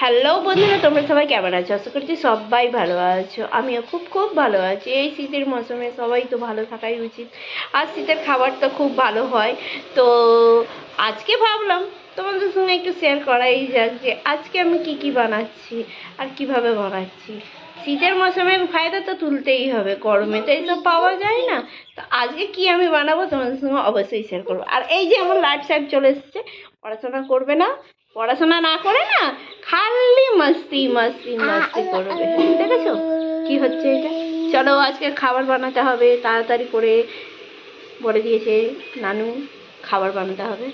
Hello বন্ধুরা, তোমরা সবাই কেমন আছো? আশা করছি সবাই ভালো আছো। আমিও খুব খুব ভালো আছি। এই শীতের মৌসুমে সবাই তো ভালো থাকাই উচিত। আর শীতের খাবার তো খুব ভালো হয়। তো আজকে ভাবলাম তোমাদের সঙ্গে একটু শেয়ার করাই যাক যে আজকে আমি কি কি বানাচ্ছি আর কীভাবে বানাচ্ছি। শীতের মৌসুমের ফায়দা তো তুলতেই হবে। গরমে তো এইসব পাওয়া যায় না। তো আজকে কি আমি বানাবো তোমাদের সঙ্গে অবশ্যই শেয়ার করব। আর এই যে আমার লাইট সাহেব চলে এসেছে, পড়াশোনা করবে না। পড়াশোনা না করে না খালি মাস্তি মাস্তি মাস্তি করবে। দেখেছ? কি হচ্ছে এটা? চলো আজকে খাবার বানাতে হবে তাড়াতাড়ি করে বলে দিয়েছে নানু খাবার বানাতে হবে।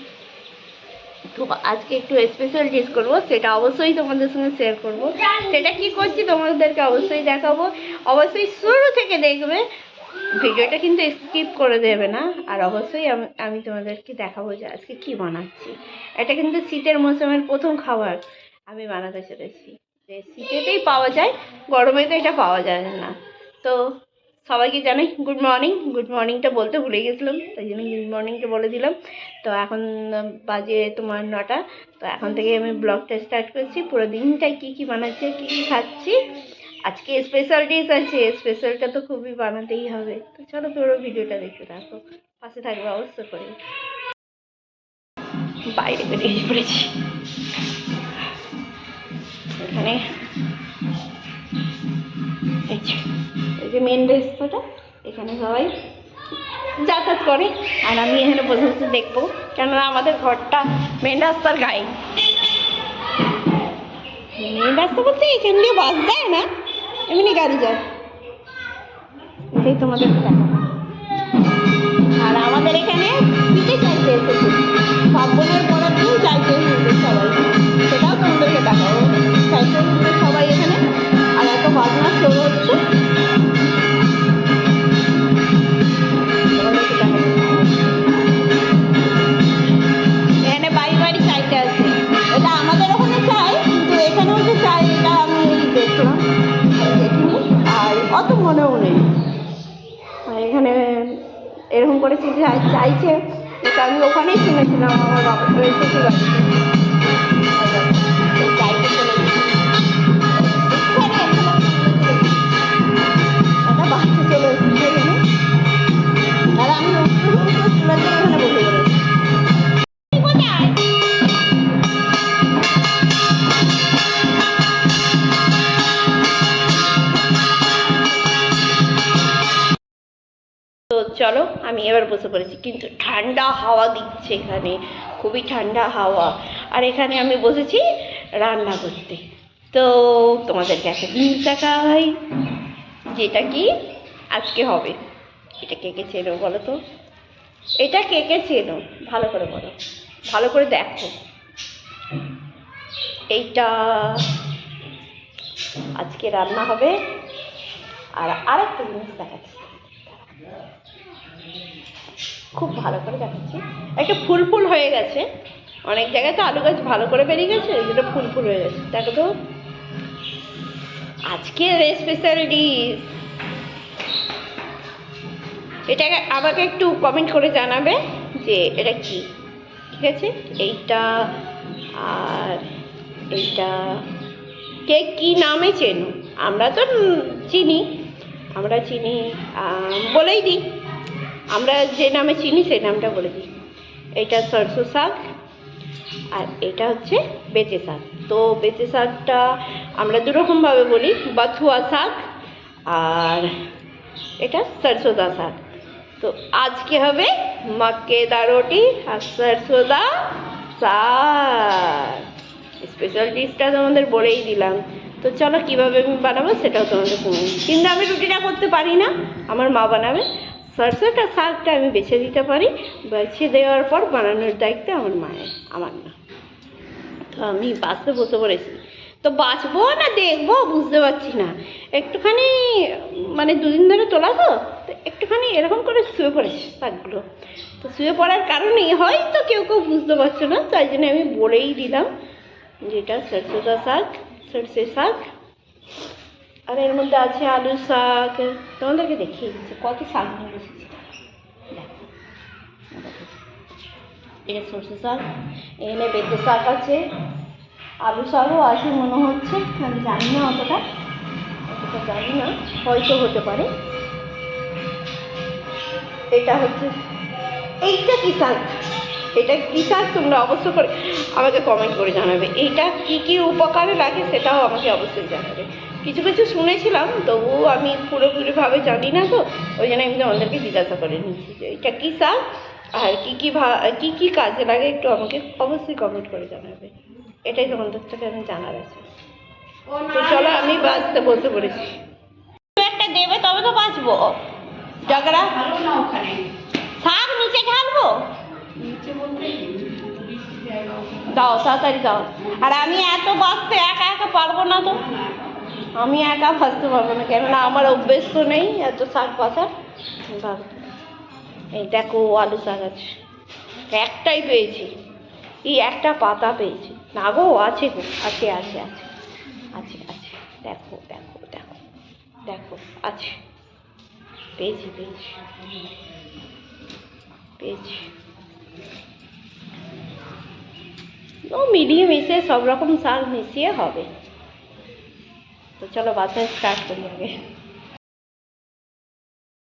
তো আজকে একটু স্পেশাল ডিশ করব সেটা অবশ্যই তোমাদের সঙ্গে শেয়ার করব। সেটা কি করছি তোমাদেরকে অবশ্যই দেখাবো। অবশ্যই শুরু থেকে দেখবে ভিডিওটা কিন্তু স্কিপ করে দেবে না। আর অবশ্যই আমি তোমাদেরকে দেখাবো যে আজকে কি বানাচ্ছি। এটা কিন্তু শীতের মৌসুমের প্রথম খাবার আমি বানাতে চলেছি। যে শীতেতেই পাওয়া যায়, গরমে তো এটা পাওয়া যায় না। তো সবাইকে জানাই গুড মর্নিং গুড মর্নিংটা বলতে ভুলে গেছিলাম, তাই জন্য গুড মর্নিংটা বলে দিলাম। তো এখন বাজে তোমার নটা। তো এখন থেকে আমি ব্লগটা স্টার্ট করছি। পুরো দিনটায় কী কী বানাচ্ছি, কী কী খাচ্ছি আজকে স্পেশাল ডিশ আছে স্পেশালটা তো খুবই বানাতেই হবে। তো চলো পুরো ভিডিওটা দেখতে থাকো, পাশে থাকবে অবশ্য করে। বাইরে বেরিয়ে পড়েছি। এখানে। এই যে মেন রাস্তাটা এখানে সবাই যাতায়াত করে। আর আমি এখানে বসে দেখব, কেননা আমাদের ঘরটা মেন রাস্তার গায়ে। মেন রাস্তা বলতে এখান দিয়ে বাস যায় না। এমনি গাড়ি যায়। এটাই তোমাদের আর আমাদের এখানে পিঠে চাইতে এসেছে। সবগুলোর পরের দিন চাইতে এসেছে সবাই। সেটাও তোমাদেরকে দেখাবো। চাইতে সবাই এখানে। আর এত বাজনা শুরু এখানে এরকম করে চিঠি চাইছে। আমি ওখানেই শুনেছিলাম আমার বাবা শ্বশুর বাড়িতে চলো, আমি এবার বসে পড়েছি। কিন্তু ঠান্ডা হাওয়া দিচ্ছে এখানে, খুবই ঠান্ডা হাওয়া। আর এখানে আমি বসেছি রান্না করতে। তো তোমাদেরকে একটা জিনিস দেখাই যেটা কি আজকে হবে। এটা কে কে চেনো বলো তো? এটা কে কে চেনো? ভালো করে বলো। ভালো করে দেখো। এইটা আজকে রান্না হবে। আর আরেকটা জিনিস দেখাচ্ছি। খুব ভালো করে দেখাচ্ছি। একটা ফুল ফুল হয়ে গেছে। অনেক জায়গায় তো আলু গাছ ভালো করে বেরিয়ে গেছে যেটা ফুল ফুল হয়ে গেছে। দেখো তো। আজকে স্পেশাল ডিশ এটা আমাকে একটু কমেন্ট করে জানাবে যে এটা কি? ঠিক আছে? এইটা আর এইটা কে কি নামে চেনো? আমরা তো চিনি। আমরা চিনি বলেই দিই। আমরা যে নামে চিনি, সেই নামটা বলে দিই। এটা সরষে শাক, আর এটা হচ্ছে বেঁচে শাক। তো বেঁচে শাকটা আমরা দুরকমভাবে বলি, বাথুয়া শাক আর এটা সরষোদা শাক। তো আজকে হবে মাক্কেদা রুটি আর সরষোদা শাক। স্পেশাল ডিশটা তোমাদের বলেই দিলাম। তো চলো কীভাবে আমি বানাবো সেটাও তোমাদের শুনুন কিন্তু আমি রুটিটা করতে পারি না, আমার মা বানাবে। সরষেটা শাকটা আমি বেছে দিতে পারি, বেছে দেওয়ার পর বানানোর দায়িত্ব আমার মায়ের, আমার না তো আমি বাসতে বসে পড়েছি। তো বাঁচবো না দেখব বুঝতে পারছি না। একটুখানি মানে দুদিন ধরে তোলা তো তো একটুখানি এরকম করে শুয়ে পড়েছে শাকগুলো। তো শুয়ে পড়ার কারণে হয়তো কেউ কেউ বুঝতে পারছ না, তাই জন্য আমি বলেই দিলাম, যেটা সরষেটা শাক সরষে শাক। আর এর মধ্যে আছে আলু শাক। তোমাদেরকে দেখিয়ে কত শাক নিয়ে। এটা সরষে শাক এখানে বেঁচে শাক আছে, আলু শাকও আছে মনে হচ্ছে, আমি জানি না অতটা অতটা জানি না, হয়তো হতে পারে। এটা হচ্ছে, এইটা কি শাক? এটা কি শাক? তোমরা অবশ্য করে আমাকে কমেন্ট করে জানাবে। এইটা কি কি উপকারে লাগে সেটাও আমাকে অবশ্যই জানাবে। কিছু কিছু শুনেছিলাম তবুও আমি পুরোপুরিভাবে জানি না তো ওই জন্য আমি তোমাদেরকে জিজ্ঞাসা করে নিচ্ছি যে এটা কী শাক আর কী কী ভা কী কী কাজে লাগে একটু আমাকে অবশ্যই কমেন্ট করে জানাবে। এটাই তোমাদের থেকে আমি জানার আছে। তো চলো আমি বাঁচতে বসে পড়েছি। একটা দেবে তবে তো বাঁচবো। ভালো শাক নিচে জায়গা দাও তাড়াতাড়ি দাও। আর আমি এত বাঁচতে একা একা পারব না তো। আমি একা ভাজতে পারব না, কেননা আমার অভ্যেস তো নেই, এত শাক ভাজার এই দেখো আলু শাক আছে। একটাই পেয়েছি। এই একটা পাতা পেয়েছি। না গো, আছে গো, আছে আছে আছে আছে আছে। দেখো দেখো দেখো দেখো, আছে। পেয়েছি পেয়েছি পেয়েছি। ও মিলিয়ে মিশিয়ে সব রকম শাক মিশিয়ে হবে। তো চলো বাচ্চা স্টার্ট করি আগে।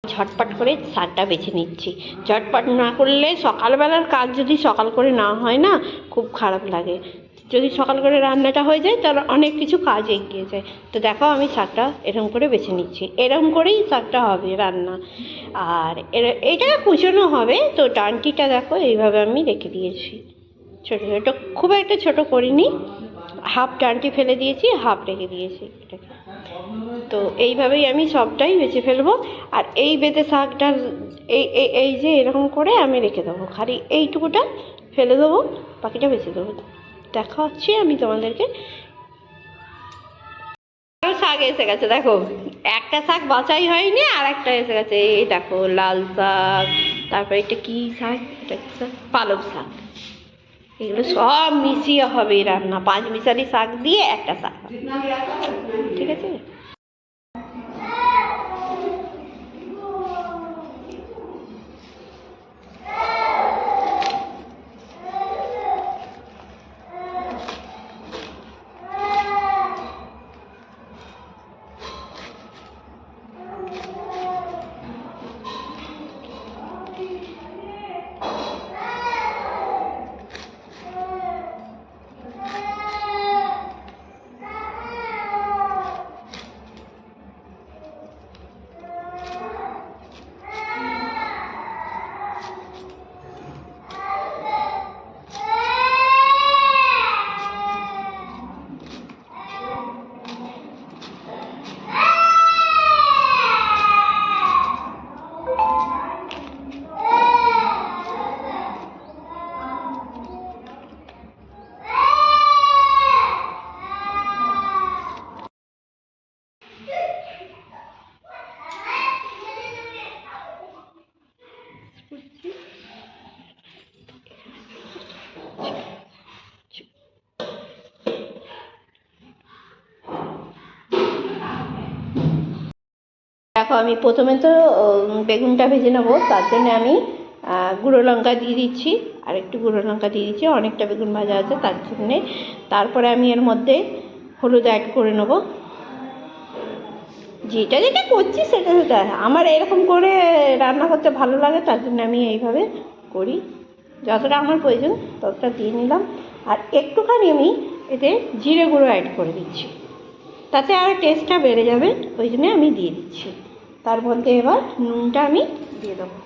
ঝটপট করে শাকটা বেছে নিচ্ছি। ঝটপট না করলে সকালবেলার কাজ যদি সকাল করে না হয় না, খুব খারাপ লাগে। যদি সকাল করে রান্নাটা হয়ে যায়, তাহলে অনেক কিছু কাজ এগিয়ে যায়। তো দেখো আমি শাকটা এরকম করে বেছে নিচ্ছি। এরকম করেই শাকটা হবে রান্না। আর এটা কুচনো হবে। তো ডান্টিটা দেখো, এইভাবে আমি রেখে দিয়েছি। ছোটো ছোটো খুব একটা ছোট করিনি। হাফ ডান্টি ফেলে দিয়েছি, হাফ রেখে দিয়েছি এটাকে। তো এইভাবেই আমি সবটাই বেছে ফেলব। আর এই বেতে শাকটার এই এই যে এরকম করে আমি রেখে দেবো। খালি এইটুকুটা ফেলে দেবো, বাকিটা বেছে দেবো। দেখা হচ্ছে আমি তোমাদেরকে। শাক এসে গেছে, দেখো। একটা শাক বাছাই হয়নি, আর একটা এসে গেছে। এই দেখো, লাল শাক, তারপর এটা কি শাক? এটা শাক? পালং শাক। এগুলো সব মিশিয়ে হবে রান্না। পাঁচ মিশালি শাক দিয়ে একটা শাক। ঠিক আছে? দেখো, আমি প্রথমে তো বেগুনটা ভেজে নেব, তার জন্য আমি গুঁড়ো লঙ্কা দিয়ে দিচ্ছি, আর একটু গুঁড়ো লঙ্কা দিয়ে দিচ্ছি, অনেকটা বেগুন ভাজা আছে তার জন্যে। তারপরে আমি এর মধ্যে হলুদ অ্যাড করে নেব। যেটা যেটা করছি সেটা সেটা, আমার এরকম করে রান্না করতে ভালো লাগে, তার জন্য আমি এইভাবে করি। যতটা আমার প্রয়োজন, ততটা দিয়ে নিলাম। আর একটুখানি আমি এতে জিরে গুঁড়ো অ্যাড করে দিচ্ছি। তাতে আর টেস্টটা বেড়ে যাবে, ওই জন্য আমি দিয়ে দিচ্ছি। তার মধ্যে এবার নুনটা আমি দিয়ে দেবো।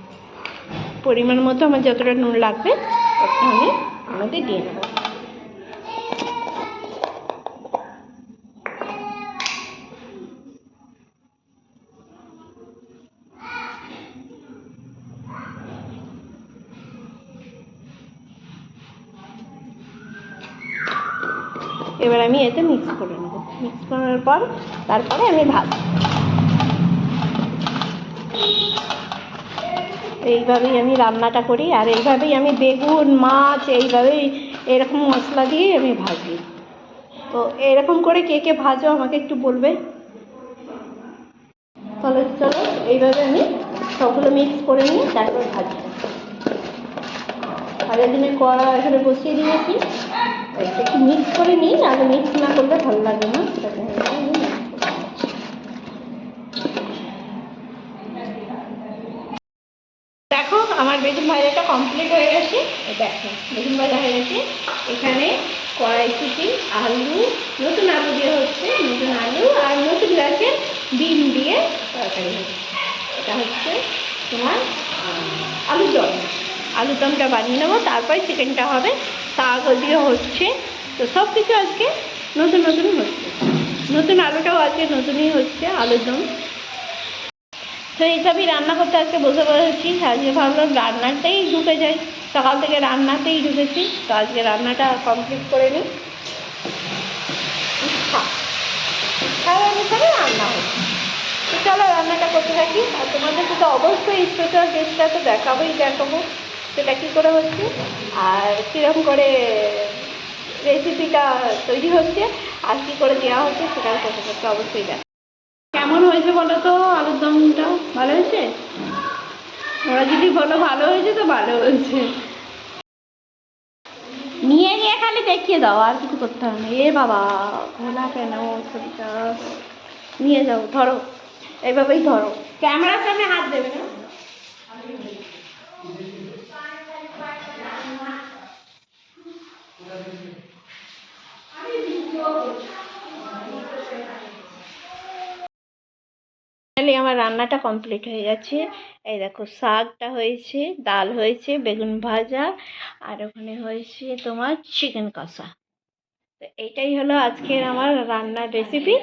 পরিমাণ মতো আমার যতটা নুন লাগবে, ততটা আমি আমাদের দিয়ে নেব এবার আমি এতে মিক্স করে নেব। মিক্স করার পর, তারপরে আমি ভাত এইভাবেই আমি রান্নাটা করি আর এইভাবেই আমি বেগুন, মাছ এইভাবেই এরকম মশলা দিয়ে আমি ভাজি। তো এরকম করে কে কে ভাজো আমাকে একটু বলবে? তাহলে চলো, এইভাবে আমি সবগুলো মিক্স করে নিয়ে তারপর ভাজি। আগের দিনে কড়া এখানে বসিয়ে দিয়েছি। একটু মিক্স করে নিই আগে মিক্স না করলে ভালো লাগে না আমি mix করে নিচ্ছি। দেখো, আমার বেগুন ভাজাটা কমপ্লিট হয়ে গেছে। দেখো, বেগুন ভাজা হয়ে গেছে। এখানে কড়াইশুটি, আলু, নতুন আলু দিয়ে হচ্ছে নতুন আলু আর নতুন গাছের ডিম দিয়ে তরকারি হচ্ছে। এটা হচ্ছে তোমার আলুর দম। আলুর দমটা বানিয়ে নেব, তারপরে চিকেনটা হবে, শাক দিয়ে হচ্ছে। তো সব কিছু আজকে নতুন নতুন হচ্ছে। নতুন আলুটাও আজকে নতুনই হচ্ছে আলুর দম। তো এইসবই রান্না করতে আজকে বসে পড়েছি আজকে ভাবলাম রান্নাটাই ঢুকে যাই। সকাল থেকে রান্নাতেই ঢুকেছি, তো আজকে রান্নাটা কমপ্লিট করে নিই। খাওয়া অনুসারে রান্না হচ্ছে চলো রান্নাটা করতে থাকি। আর তোমাদেরকে তো অবশ্যই স্পেশাল ডিশটা তো দেখাবোই, দেখাবো সেটা কী করে হচ্ছে আর কীরকম করে রেসিপিটা তৈরি হচ্ছে আর কী করে দেওয়া হচ্ছে সেটাও তোমাদেরকে অবশ্যই দেখ কেমন হয়েছে বলো তো? আলুর দমটা ভালো হয়েছে? ওরা যদি বলো ভালো হয়েছে তো ভালো হয়েছে। নিয়ে নিয়ে খালি দেখিয়ে দাও, আর কিছু করতে হবে না। এ বাবা ভোলা কেন ছবিটা? নিয়ে যাও, ধরো। এইভাবেই ধরো। ক্যামেরার সামনে হাত দেবে না? ফাইনালি আমার রান্নাটা কমপ্লিট হয়ে গেছে। এই দেখো, শাকটা হয়েছে, ডাল হয়েছে, বেগুন ভাজা, আর ওখানে হয়েছে তোমার চিকেন কষা। তো এইটাই হলো আজকের আমার রান্নার রেসিপি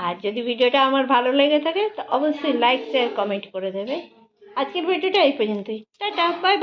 আর যদি ভিডিওটা আমার ভালো লেগে থাকে, তো অবশ্যই লাইক শেয়ার কমেন্ট করে দেবে। আজকের ভিডিওটা এই পর্যন্তই। Tata bye bye